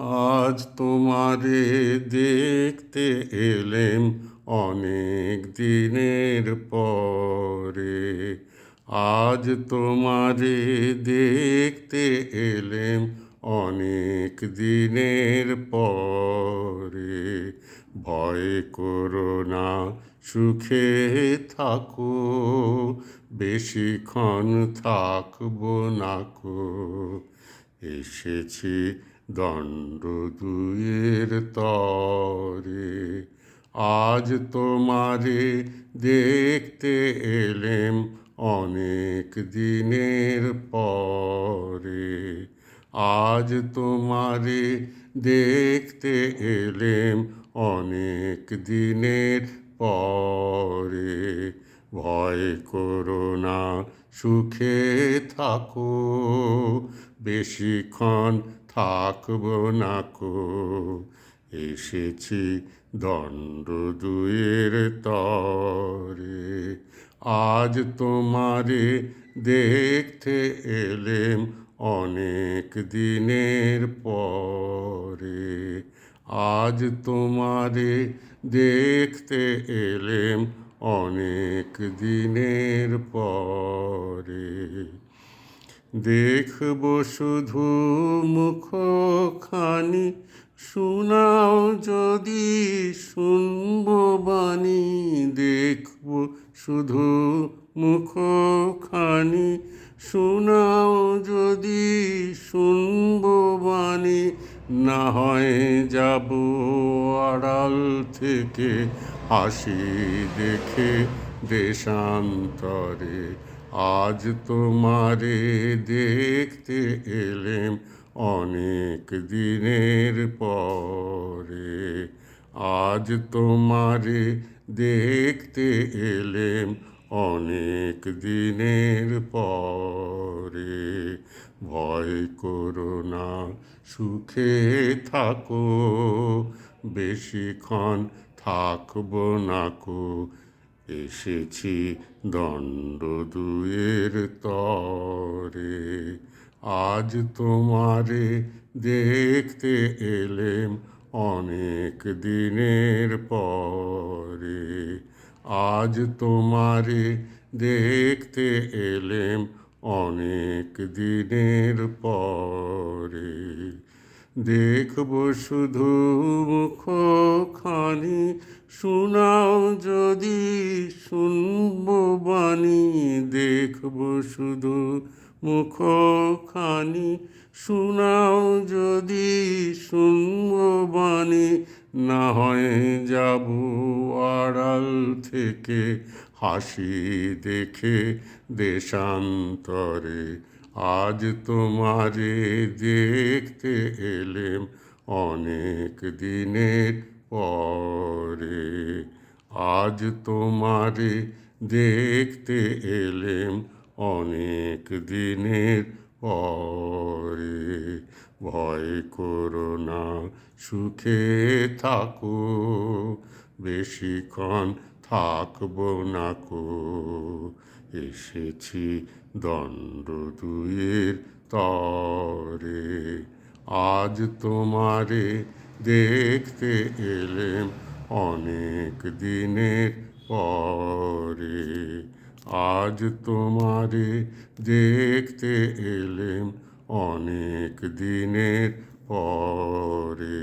আজ তোমারে দেখতে এলেম অনেক দিনের পরে। আজ তোমারে দেখতে এলেম অনেক দিনের পরে। ভয় করো না, সুখে থাকো, বেশিক্ষণ থাকব নাকো এসেছি দণ্ড দুয়ের তরে আজ তোমারে দেখতে এলেম অনেক দিনের পরে। আজ তোমারে দেখতে এলেম অনেক দিনের পরে। ভয় করো না, সুখে থাকো, বেশিক্ষণ থাকব নাকো এসেছি দণ্ড দুয়ের তরে। আজ তোমারে দেখতে এলেম অনেক দিনের পরে। আজ তোমারে দেখতে এলেম অনেক দিনের পরে। দেখব শুধু মুখখানি শোনাও যদি শুনব বাণী দেখব শুধু মুখখানি শোনাও যদি শুনব বাণী, না হয় যাব আড়াল থেকে হাসি দেখে দেশান্তরে। আজ তোমারে দেখতে এলেম অনেক দিনের পরে। আজ তোমারে দেখতে এলেম অনেক দিনের পরে। ভয় করো না, সুখে থাকো, বেশিক্ষণ থাকব নাকো এসেছি দণ্ড দুয়ের তরে। আজ তোমারে দেখতে এলেম অনেক দিনের পরে। আজ তোমারে দেখতে এলেম অনেক দিনের পরে। দেখব শুধু মুখখানি, শোনাও যদি শুনব বাণী, দেখব শুধু মুখখানি। শোনাও যদি শুনব বাণী, না হয় যাব আড়াল থেকে হাসি দেখে দেশান্তরে। আজ তোমারে দেখতে এলেম অনেক দিনের পরে। আজ তোমারে দেখতে এলেম অনেক দিনের পরে। ভয় করো না, সুখে থাকো, বেশিক্ষণ থাকব নাকো এসেছি দণ্ড দুয়ের তরে। আজ তোমারে দেখতে এলেম অনেক দিনের পরে আজ তোমারে দেখতে এলেম অনেক দিনের পরে